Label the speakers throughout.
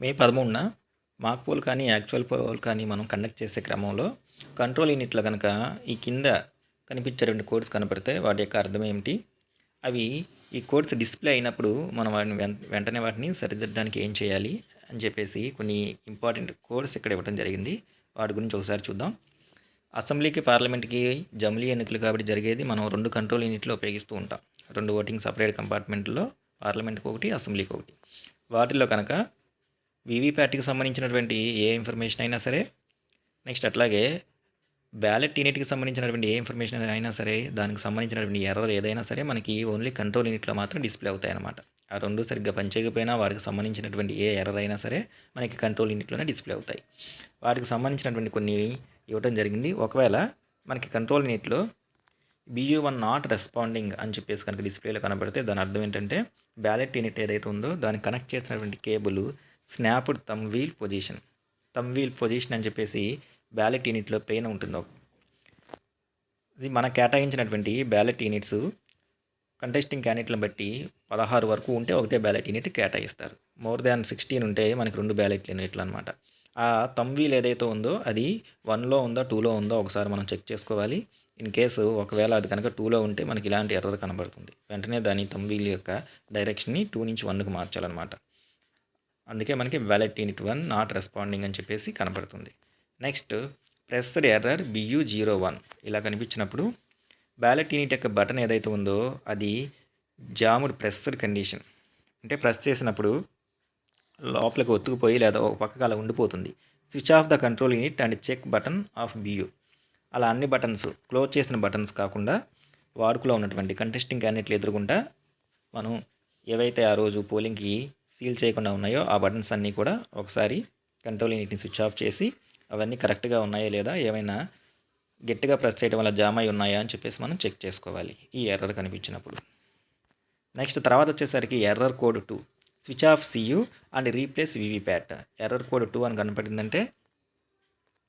Speaker 1: మే పదమూడున mock poll కానీ actual poll కానీ మనం కండక్ట్ చేసే క్రమంలో కంట్రోల్ యూనిట్లో కనుక ఈ కింద కనిపించే రెండు కోడ్స్ కనపడితే వాటి యొక్క అర్థం ఏమిటి? అవి ఈ కోడ్స్ డిస్ప్లే అయినప్పుడు మనం వాటిని వెంటనే వాటిని సరిదిద్దడానికి ఏం చేయాలి అని చెప్పేసి కొన్ని ఇంపార్టెంట్ కోడ్స్ ఇక్కడ ఇవ్వడం జరిగింది. వాటి గురించి ఒకసారి చూద్దాం. అసెంబ్లీకి పార్లమెంట్కి జమిలీ ఎన్నికలు కాబట్టి జరిగేది మనం రెండు కంట్రోల్ యూనిట్లు ఉపయోగిస్తూ ఉంటాం. రెండు ఓటింగ్ సపరేట్ కంపార్ట్మెంట్లో పార్లమెంట్కి ఒకటి అసెంబ్లీకి ఒకటి. వాటిల్లో కనుక వీవీప్యాట్కి సంబంధించినటువంటి ఏ ఇన్ఫర్మేషన్ అయినా సరే నెక్స్ట్ అట్లాగే బ్యాలెట్ యూనిట్కి సంబంధించినటువంటి ఏ ఇన్ఫర్మేషన్ అయినా సరే దానికి సంబంధించినటువంటి ఎర్రర్ ఏదైనా సరే మనకి ఓన్లీ కంట్రోల్ యూనిట్లో మాత్రం డిస్ప్లే అవుతాయి అన్నమాట ఆ రెండు సరిగ్గా పనిచేయకపోయినా వాటికి సంబంధించినటువంటి ఏ ఎర్రర్ అయినా సరే మనకి కంట్రోల్ యూనిట్లోనే డిస్ప్లే అవుతాయి. వాటికి సంబంధించినటువంటి కొన్ని ఇవ్వడం జరిగింది. ఒకవేళ మనకి కంట్రోల్ యూనిట్లో బియూ వన్ నాట్ రెస్పాండింగ్ అని చెప్పేసి కనుక డిస్ప్లేలో కనబడితే దాని అర్థం ఏంటంటే బ్యాలెట్ యూనిట్ ఏదైతే ఉందో దాన్ని కనెక్ట్ చేసినటువంటి cable snapped thumb wheel position thumb wheel position అని చెప్పేసి బ్యాలెట్ యూనిట్లో పెయిన్ ఉంటుంది. ఇది మన కేటాయించినటువంటి బ్యాలెట్ యూనిట్స్ కంటెస్టింగ్ క్యాండిడేట్లను బట్టి పదహారు వరకు ఉంటే ఒకటే బ్యాలెట్ యూనిట్ కేటాయిస్తారు. మోర్ దాన్ సిక్స్టీన్ ఉంటే మనకి రెండు బ్యాలెట్ యూనిట్లు అనమాట ఆ తమ్వీల్ ఏదైతే ఉందో అది వన్లో ఉందో టూలో ఉందో ఒకసారి మనం చెక్ చేసుకోవాలి. ఇన్ కేసు ఒకవేళ అది కనుక టూలో ఉంటే మనకి ఇలాంటి ఎర్రర్ కనబడుతుంది. వెంటనే దాని తమ్వీల్ యొక్క డైరెక్షన్ని టూ నుంచి వన్కి మార్చాలన్నమాట. అందుకే మనకి ballot unit one not responding అని చెప్పేసి కనబడుతుంది. Next pressed error BU zero one ఇలా కనిపించినప్పుడు బ్యాలెట్ యూనిట్ యొక్క బటన్ ఏదైతే ఉందో అది జాముడ్ ప్రెస్డ్ కండిషన్ అంటే ప్రెస్ చేసినప్పుడు లోపలికి ఒత్తుకుపోయి లేదా ఒక పక్కకు అలా ఉండిపోతుంది. Switch off the control unit and check button of BU అలా అన్ని బటన్స్ క్లోజ్ చేసిన బటన్స్ కాకుండా వాడుకలో ఉన్నటువంటి కంటెస్టింగ్ క్యాండిడేట్లు ఎదురుకుండా మనం ఏవైతే ఆ రోజు పోలింగ్కి సీల్ చేయకుండా ఉన్నాయో ఆ బటన్స్ అన్నీ కూడా ఒకసారి కంట్రోల్ యూనిట్ని స్విచ్ ఆఫ్ చేసి అవన్నీ కరెక్ట్గా ఉన్నాయా లేదా ఏమైనా గట్టిగా ప్రెస్ చేయడం వల్ల జామ్ అయి ఉన్నాయా అని చెప్పేసి మనం చెక్ చేసుకోవాలి ఈ ఎర్రర్ కనిపించినప్పుడు. నెక్స్ట్ తర్వాత వచ్చేసరికి error code two. Switch off CU and replace VVPAT. Error code two అని కనపడిందంటే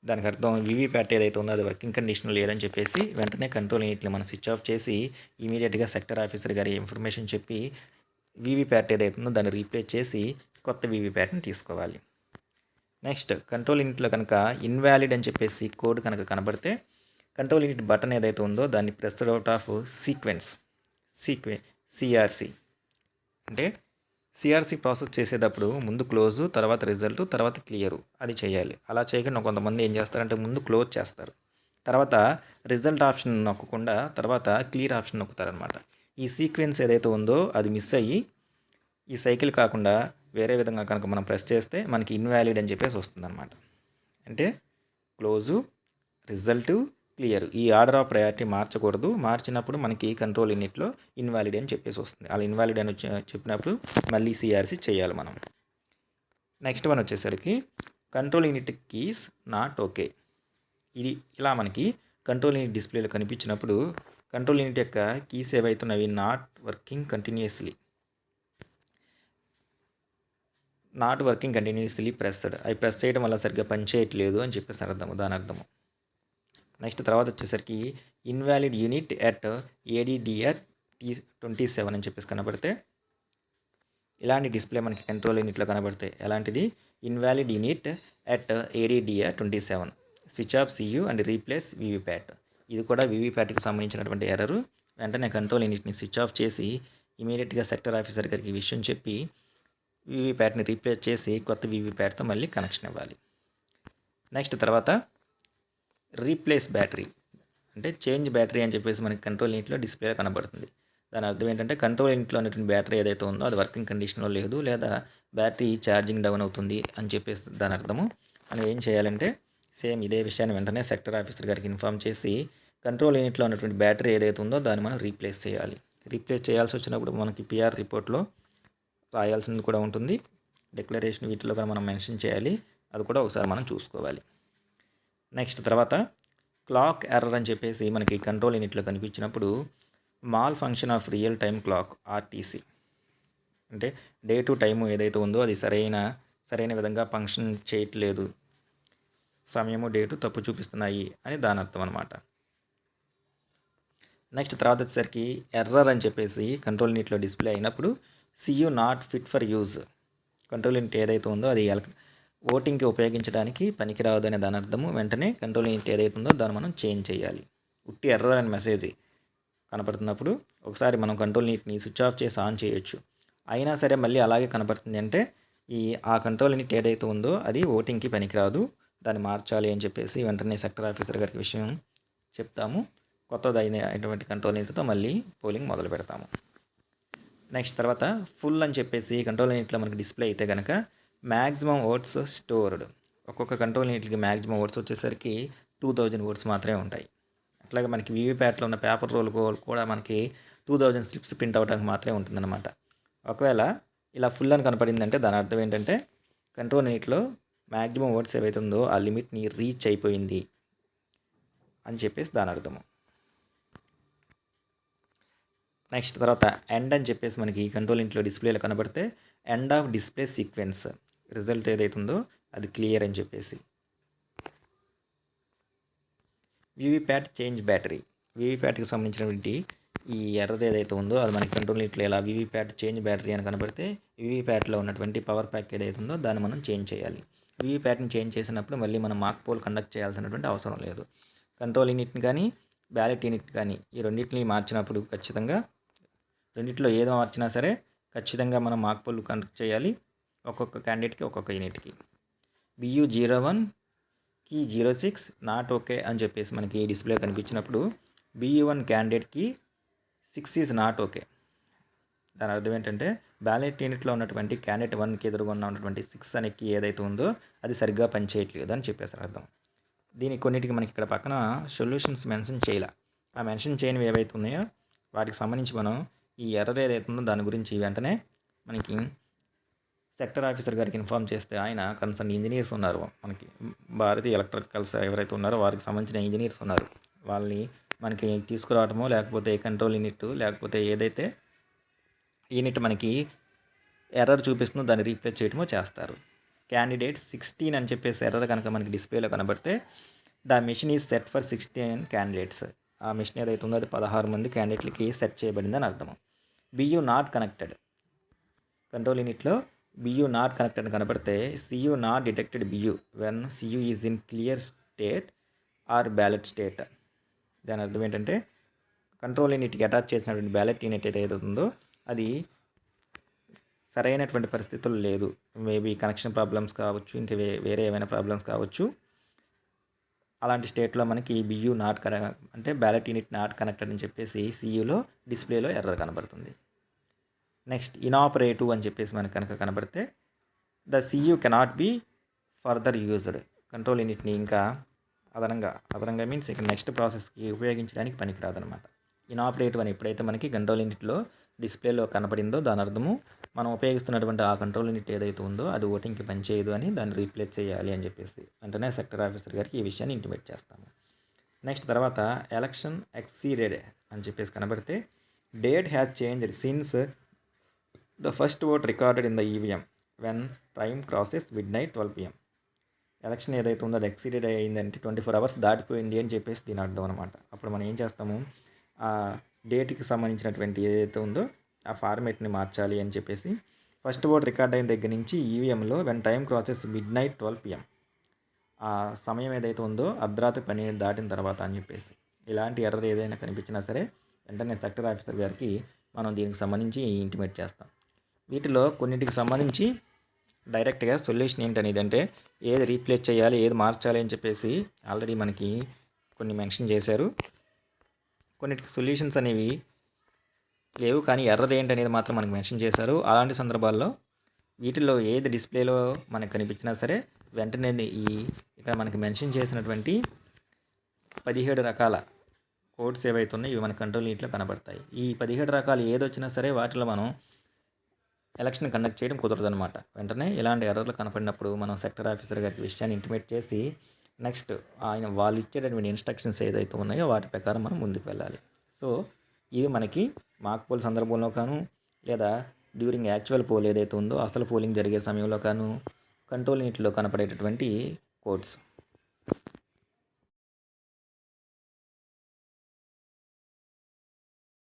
Speaker 1: దానికి అర్థం వివిప్యాట్ ఏదైతే ఉందో అది వర్కింగ్ కండిషన్లో లేదని చెప్పేసి వెంటనే కంట్రోల్ యూనిట్ని మనం స్విచ్ ఆఫ్ చేసి ఇమీడియట్గా సెక్టర్ ఆఫీసర్ గారి ఇన్ఫర్మేషన్ చెప్పి వివిప్యాట్ ఏదైతే ఉందో దాన్ని రీప్లేస్ చేసి కొత్త వివిప్యాట్ని తీసుకోవాలి. నెక్స్ట్ కంట్రోల్ యూనిట్లో కనుక ఇన్వాలిడ్ అని చెప్పేసి కోడ్ కనుక కనబడితే కంట్రోల్ యూనిట్ బటన్ ఏదైతే ఉందో దాన్ని press out of sequence sequence CRC అంటే సిఆర్సి ప్రాసెస్ చేసేటప్పుడు ముందు క్లోజు తర్వాత రిజల్ట్ తర్వాత క్లియరు అది చేయాలి. అలా చేయకుండా కొంతమంది ఏం చేస్తారంటే ముందు క్లోజ్ చేస్తారు. తర్వాత రిజల్ట్ ఆప్షన్ నొక్కకుండా తర్వాత క్లియర్ ఆప్షన్ నొక్కుతారనమాట ఈ సీక్వెన్స్ ఏదైతే ఉందో అది మిస్ అయ్యి ఈ సైకిల్ కాకుండా వేరే విధంగా కనుక మనం ప్రెస్ చేస్తే మనకి ఇన్వాలిడ్ అని చెప్పేసి వస్తుందన్నమాట. అంటే క్లోజు రిజల్ట్ క్లియర్. ఈ ఆర్డర్ ఆఫ్ ప్రయారిటీ మార్చకూడదు. మార్చినప్పుడు మనకి కంట్రోల్ యూనిట్లో ఇన్వాలిడ్ అని చెప్పేసి వస్తుంది. అలా ఇన్వాలిడ్ అని చెప్పినప్పుడు మళ్ళీ సిఆర్సి చేయాలి మనం. నెక్స్ట్ వన్ వచ్చేసరికి control unit keys not okay ఇది ఇలా మనకి కంట్రోల్ యూనిట్ డిస్ప్లేలో కనిపించినప్పుడు కంట్రోల్ యూనిట్ యొక్క keys ఏవైతున్నవి not working continuously not working continuously pressed అవి ప్రెస్ చేయడం వల్ల సరిగ్గా పనిచేయట్లేదు అని చెప్పేసి అర్థం దాని అర్థము. నెక్స్ట్ తర్వాత వచ్చేసరికి invalid unit at ADDR T twenty seven అని చెప్పేసి కనబడితే ఇలాంటి డిస్ప్లే మనకి కంట్రోల్ యూనిట్లో కనబడతాయి ఎలాంటిది? Invalid unit at ADDR twenty seven switch off CU and replace VVPAT ఇది కూడా వివిప్యాట్కి సంబంధించినటువంటి ఎర్రరు వెంటనే కంట్రోల్ యూనిట్ని స్విచ్ ఆఫ్ చేసి ఇమీడియట్గా సెక్టర్ ఆఫీసర్ గారికి ఈ విషయం చెప్పి వివిప్యాట్ని రీప్లేస్ చేసి కొత్త వివిప్యాట్తో మళ్ళీ కనెక్షన్ ఇవ్వాలి. నెక్స్ట్ తర్వాత రీప్లేస్ బ్యాటరీ అంటే చేంజ్ బ్యాటరీ అని చెప్పేసి మనకి కంట్రోల్ యూనిట్లో డిస్ప్లేలో కనబడుతుంది. దాని అర్థం ఏంటంటే కంట్రోల్ యూనిట్లో ఉన్నటువంటి బ్యాటరీ ఏదైతే ఉందో అది వర్కింగ్ కండిషన్లో లేదు లేదా బ్యాటరీ ఛార్జింగ్ డౌన్ అవుతుంది అని చెప్పేసి దాని అర్థము. మనం ఏం చేయాలంటే సేమ్ ఇదే విషయాన్ని వెంటనే సెక్టర్ ఆఫీసర్ గారికి ఇన్ఫామ్ చేసి కంట్రోల్ యూనిట్లో ఉన్నటువంటి బ్యాటరీ ఏదైతే ఉందో దాన్ని మనం రీప్లేస్ చేయాలి. రీప్లేస్ చేయాల్సి వచ్చినప్పుడు మనకి పిఆర్ రిపోర్ట్లో రాయాల్సింది కూడా ఉంటుంది. డిక్లరేషన్ వీటిలో కూడా మనం మెన్షన్ చేయాలి. అది కూడా ఒకసారి మనం చూసుకోవాలి. నెక్స్ట్ తర్వాత క్లాక్ ఎర్రర్ అని చెప్పేసి మనకి కంట్రోల్ యూనిట్లో కనిపించినప్పుడు malfunction of real time clock RTC. అంటే డే టు టైము ఏదైతే ఉందో అది సరైన సరైన విధంగా ఫంక్షన్ చేయట్లేదు. సమయము డేటు తప్పు చూపిస్తున్నాయి అని దాని అర్థం అనమాట నెక్స్ట్ తర్వాత వచ్చేసరికి ఎర్రర్ అని చెప్పేసి కంట్రోల్ నీట్లో డిస్ప్లే అయినప్పుడు CU not fit for use control unit ఏదైతే ఉందో అది ఎలక్ ఓటింగ్కి ఉపయోగించడానికి పనికిరాదు అనే దాని అర్థము వెంటనే కంట్రోల్ యూనిట్ ఏదైతే ఉందో దాన్ని మనం చేంజ్ చేయాలి. ఉట్టి ఎర్రర్ అనే మెసేజ్ కనపడుతున్నప్పుడు ఒకసారి మనం కంట్రోల్ నీట్ని స్విచ్ ఆఫ్ చేసి ఆన్ చేయొచ్చు. అయినా సరే మళ్ళీ అలాగే కనపడుతుంది అంటే ఈ ఆ కంట్రోల్ యూనిట్ ఏదైతే ఉందో అది ఓటింగ్కి పనికిరాదు. దాన్ని మార్చాలి అని చెప్పేసి వెంటనే సెక్టర్ ఆఫీసర్ గారికి విషయం చెప్తాము. కొత్తది అయినటువంటి కంట్రోల్ యూనిట్తో మళ్ళీ పోలింగ్ మొదలు పెడతాము. నెక్స్ట్ తర్వాత ఫుల్ అని చెప్పేసి కంట్రోల్ యూనిట్లో మనకి డిస్ప్లే అయితే కనుక మ్యాక్సిమం ఓట్స్ స్టోర్డ్ ఒక్కొక్క కంట్రోల్ యూనిట్కి మ్యాక్సిమం ఓట్స్ వచ్చేసరికి టూ థౌజండ్ ఓట్స్ మాత్రమే ఉంటాయి. అట్లాగే మనకి వీవీప్యాట్లో ఉన్న పేపర్ రోల్ కూడా మనకి టూ థౌజండ్ స్లిప్స్ ప్రింట్ అవ్వడానికి మాత్రమే ఉంటుందన్నమాట. ఒకవేళ ఇలా ఫుల్ అని కనపడిందంటే దాని అర్థం ఏంటంటే కంట్రోల్ యూనిట్లో మ్యాక్సిమం ఓట్స్ ఏవైతే ఉందో ఆ లిమిట్ని రీచ్ అయిపోయింది అని చెప్పేసి దాని అర్థము. నెక్స్ట్ తర్వాత ఎండ్ అని చెప్పేసి మనకి కంట్రోల్ ఇంట్లో డిస్ప్లేలో కనబడితే end of display sequence. Result ఏదైతుందో అది క్లియర్ అని చెప్పేసి. VVPAT change battery. వీవీప్యాట్కి సంబంధించినటువంటి ఈ ఎర్రది ఏదైతే ఉందో అది మనకి కంట్రోల్ ఇట్లా ఇలా వీవీప్యాట్ చేంజ్ బ్యాటరీ అని కనబడితే వీవీప్యాట్లో ఉన్నటువంటి పవర్ ప్యాక్ ఏదైతే ఉందో దాన్ని మనం చేంజ్ చేయాలి. వీవీప్యాట్ని చేంజ్ చేసినప్పుడు మళ్ళీ మనం మాక్ పోల్ కండక్ట్ చేయాల్సినటువంటి అవసరం లేదు. కంట్రోల్ యూనిట్ని కానీ బ్యాలెట్ యూనిట్ కానీ ఈ రెండింటిని మార్చినప్పుడు ఖచ్చితంగా రెండిట్లో ఏదో మార్చినా సరే ఖచ్చితంగా మనం మాక్ పోల్ కండక్ట్ చేయాలి ఒక్కొక్క క్యాండిడేట్కి ఒక్కొక్క యూనిట్కి BU zero one key zero six not okay అని చెప్పేసి మనకి డిస్ప్లే కనిపించినప్పుడు బియూ వన్ క్యాండిడేట్కి సిక్స్ ఈజ్ నాట్ ఓకే దాని అర్థం ఏంటంటే బ్యాలెట్ యూనిట్లో ఉన్నటువంటి క్యాండిడేట్ వన్కి ఎదురుగా ఉన్నటువంటి సిక్స్ అనేకి ఏదైతే ఉందో అది సరిగ్గా పనిచేయట్లేదు అని చెప్పేసారు అర్థం. దీనికి కొన్నిటికి మనకి ఇక్కడ పక్కన సొల్యూషన్స్ మెన్షన్ చేయలే. ఆ మెన్షన్ చేయనివి ఏవైతే ఉన్నాయో వాటికి సంబంధించి మనం ఈ ఎర్రర్ ఏదైతే ఉందో దాని గురించి వెంటనే మనకి సెక్టర్ ఆఫీసర్ గారికి ఇన్ఫామ్ చేస్తే ఆయన కన్సర్న్ ఇంజనీర్స్ ఉన్నారు. మనకి భారతీయ ఎలక్ట్రికల్స్ ఎవరైతే ఉన్నారో వారికి సంబంధించిన ఇంజనీర్స్ ఉన్నారు. వాళ్ళని మనకి తీసుకురావటమో లేకపోతే కంట్రోల్ యూనిట్ లేకపోతే ఏదైతే యూనిట్ మనకి ఎర్రర్ చూపిస్తుందో దాన్ని రీప్లేస్ చేయటమో చేస్తారు. క్యాండిడేట్ సిక్స్టీన్ అని చెప్పేసి ఎర్రర్ కనుక మనకి డిస్ప్లేలో కనబడితే the machine is set for sixteen candidates. ఆ మిషన్ ఏదైతే ఉందో అది పదహారు మంది క్యాండిడేట్లకి సెట్ చేయబడిందని అర్థం బియు నాట్ కనెక్టెడ్. కంట్రోల్ యూనిట్లో బియూ నాట్ కనెక్టెడ్ కనబడితే CU not detected BU when CU is in clear state or ballot state. దాని అర్థం ఏంటంటే కంట్రోల్ యూనిట్కి అటాచ్ చేసినటువంటి బ్యాలెట్ యూనిట్ ఏదైతే ఉందో అది సరైనటువంటి పరిస్థితులు లేదు. మేబీ కనెక్షన్ ప్రాబ్లమ్స్ కావచ్చు ఇంకా వేరే ఏమైనా ప్రాబ్లమ్స్ కావచ్చు. అలాంటి స్టేట్లో మనకి బియూ నాట్ కన అంటే బ్యాలెట్ యూనిట్ నాట్ కనెక్టెడ్ అని చెప్పేసి సియూలో డిస్ప్లేలో ఎర్రర్ కనబడుతుంది. నెక్స్ట్ ఇనాపరేటివ్ అని చెప్పేసి మనకు కనుక కనబడితే the CU cannot be further used control యూనిట్ని ఇంకా అదనంగా అదనంగా మీన్స్ ఇక నెక్స్ట్ ప్రాసెస్కి ఉపయోగించడానికి పనికిరాదనమాట ఇనాపరేటివ్ అని ఎప్పుడైతే మనకి కంట్రోల్ యూనిట్లో డిస్ప్లేలో కనపడిందో దాని అర్థము మనం ఉపయోగిస్తున్నటువంటి ఆ కంట్రోల్ యూనిట్ ఏదైతే ఉందో అది ఓటింగ్కి పనిచేయదు అని దాన్ని రీప్లేస్ చేయాలి అని చెప్పేసి వెంటనే సెక్టర్ ఆఫీసర్ గారికి ఈ విషయాన్ని ఇంటిమేట్ చేస్తాము. నెక్స్ట్ తర్వాత ఎలక్షన్ ఎక్సీడెడ్ అని చెప్పేసి కనబడితే date has changed since the first vote recorded in the EVM when time crosses midnight twelve PM election ఏదైతే ఉందో అది ఎక్సీడెడ్ అయ్యిందంటే ట్వంటీ ఫోర్ అవర్స్ దాటిపోయింది అని చెప్పేసి దీని అర్థం అనమాట అప్పుడు మనం ఏం చేస్తాము? డేట్కి సంబంధించినటువంటి ఏదైతే ఉందో ఆ ఫార్మేట్ని మార్చాలి అని చెప్పేసి ఫస్ట్ ఓట్ రికార్డ్ అయిన దగ్గర నుంచి ఈవీఎంలో when time crosses midnight twelve PM ఆ సమయం ఏదైతే ఉందో అర్ధరాత్రి పన్నెండు దాటిన తర్వాత అని చెప్పేసి. ఇలాంటి ఎర్రర్ ఏదైనా కనిపించినా సరే వెంటనే సెక్టర్ ఆఫీసర్ గారికి మనం దీనికి సంబంధించి ఇంటిమేట్ చేస్తాం. వీటిలో కొన్నిటికి సంబంధించి డైరెక్ట్గా సొల్యూషన్ ఏంటనేది అంటే ఏది రీప్లేస్ చేయాలి ఏది మార్చాలి అని చెప్పేసి ఆల్రెడీ మనకి కొన్ని మెన్షన్ చేశారు. కొన్నిటికి సొల్యూషన్స్ అనేవి లేవు కానీ ఎర్రర్ ఏంటనేది మాత్రం మనకు మెన్షన్ చేశారు. అలాంటి సందర్భాల్లో వీటిల్లో ఏది డిస్ప్లేలో మనకు కనిపించినా సరే వెంటనే ఈ ఇక్కడ మనకి మెన్షన్ చేసినటువంటి పదిహేడు రకాల కోడ్స్ ఏవైతే ఉన్నాయో ఇవి మన కంట్రోల్ నీట్లో కనబడతాయి. ఈ పదిహేడు రకాలు ఏదొచ్చినా సరే వాటిలో మనం ఎలక్షన్ కండక్ట్ చేయడం కుదరదనమాట వెంటనే ఇలాంటి ఎర్రర్లు కనపడినప్పుడు మనం సెక్టర్ ఆఫీసర్ గారికి విషయాన్ని ఇంటిమేట్ చేసి నెక్స్ట్ ఆయన వాళ్ళు ఇచ్చేటటువంటి ఇన్స్ట్రక్షన్స్ ఏదైతే ఉన్నాయో వాటి ప్రకారం మనం ముందుకు వెళ్ళాలి. సో ఇది మనకి మాక్ పోల్ సందర్భంలో కాను లేదా డ్యూరింగ్ యాక్చువల్ పోల్ ఏదైతే ఉందో అసలు పోలింగ్ జరిగే సమయంలో కాను కంట్రోల్ నీటిలో కనపడేటటువంటి కోడ్స్